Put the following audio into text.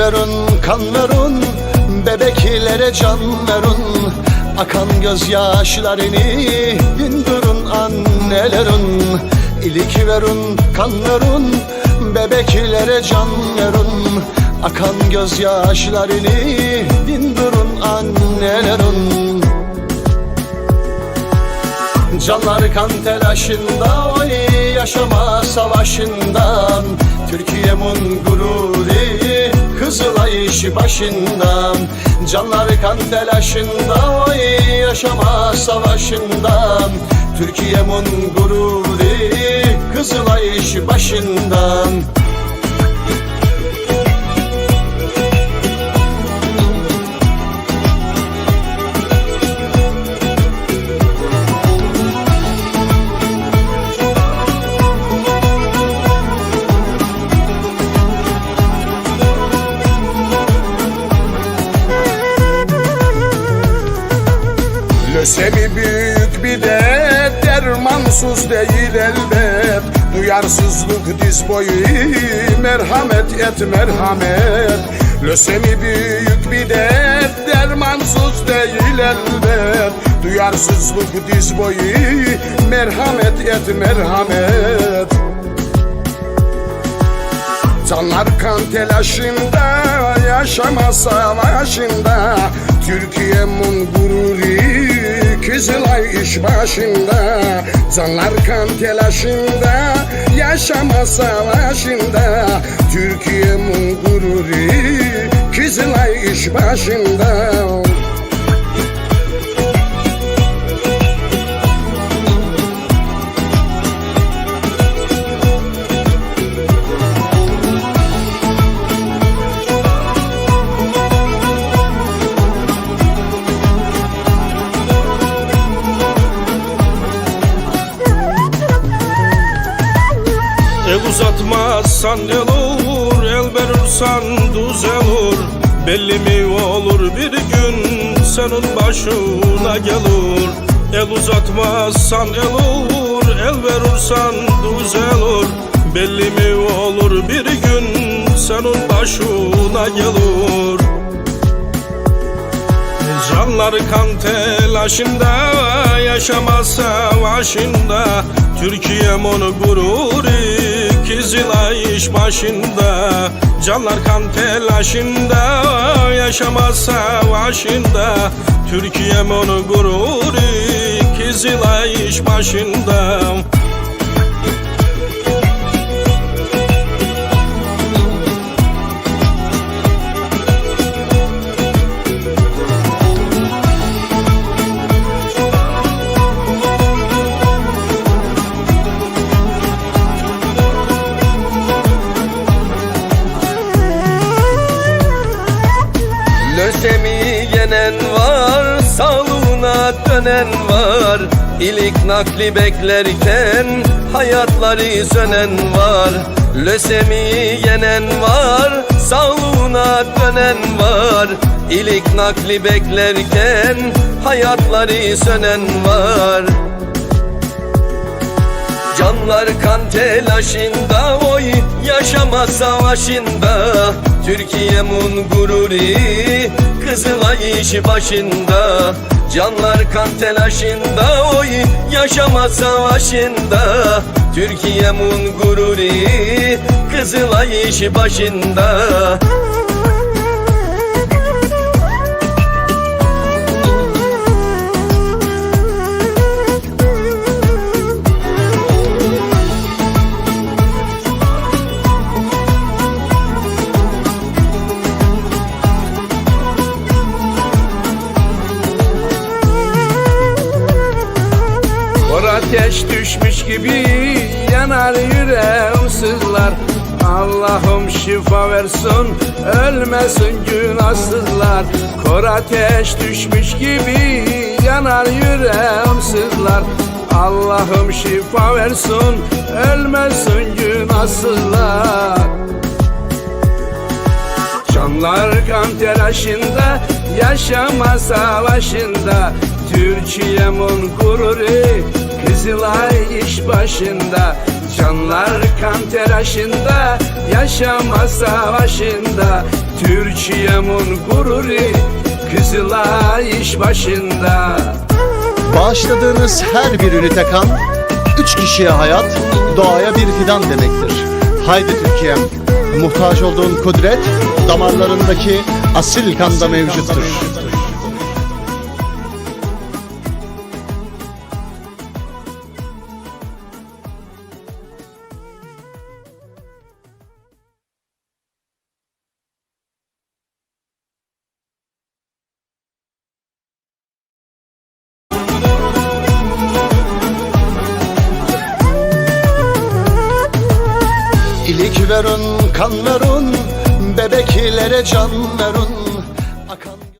verun, kan verun Bebeklere can verun. Akan gözyaşlarını Dindurun annelerin. İlik verun, kan verun Bebeklere can verun. Akan gözyaşlarını Dindurun annelerin. Canlar kan telaşında oy yaşama savaşından. Türkiye'min gururu Kızılay işi başından Canlar kan telaşında oy yaşama savaşından Türkiye'min gururu Kızılay işi başından Lösemi büyük bir dert Dermansız değil elbet. Duyarsızlık diz boyu Merhamet et merhamet. Lösemi büyük bir dert Dermansız değil elbet. Duyarsızlık diz boyu Merhamet et merhamet. Canlar kan telaşında Yaşama savaşında Türkiye'min gururu Kızılay iş başında Canlar kan telaşında Yaşama savaşında. Türkiye'min gururu Kızılay iş başında uzatmazsan el olur El verirsen düz olur. Belli mi olur bir gün Senin başına gelir? El uzatmazsan el olur El verirsen düz olur. Belli mi olur bir gün Senin başına gelir? Canlar kan telaşında Yaşama savaşında. Türkiye'min gururu Kızılay iş başında Canlar kan telaşında Yaşama savaşında. Türkiye'min gururu Kızılay iş başında Lösemi yenen var, sağlığına dönen var. İlik nakli beklerken hayatları sönen var. Lösemi yenen var, sağlığına dönen var. İlik nakli beklerken hayatları sönen var. Canlar kan telaşında oy yaşama savaşında. Türkiye'min gururu Kızılay işi başında. Canlar kan telaşında oy yaşama savaşında. Türkiye'min gururu Kızılay işi başında Kor ateş düşmüş gibi yanar yüreğim sızlar. Allah'ım şifa versin ölmesin günahsızlar. Kor ateş düşmüş gibi yanar yüreğim sızlar. Allah'ım şifa versin ölmesin günahsızlar. Canlar kan telaşında Yaşama savaşında Türkiye'min gururu Kızılay iş başında Canlar kan telaşında Yaşama savaşında Türkiye'min gururu Kızılay iş başında Bağışladığınız her bir ünite kan, üç kişiye hayat, doğaya bir fidan demektir. Haydi Türkiye'm, muhtaç olduğun kudret, damarlarındaki asil kanda mevcuttur. Verun, kan verun, bebeklere can verun.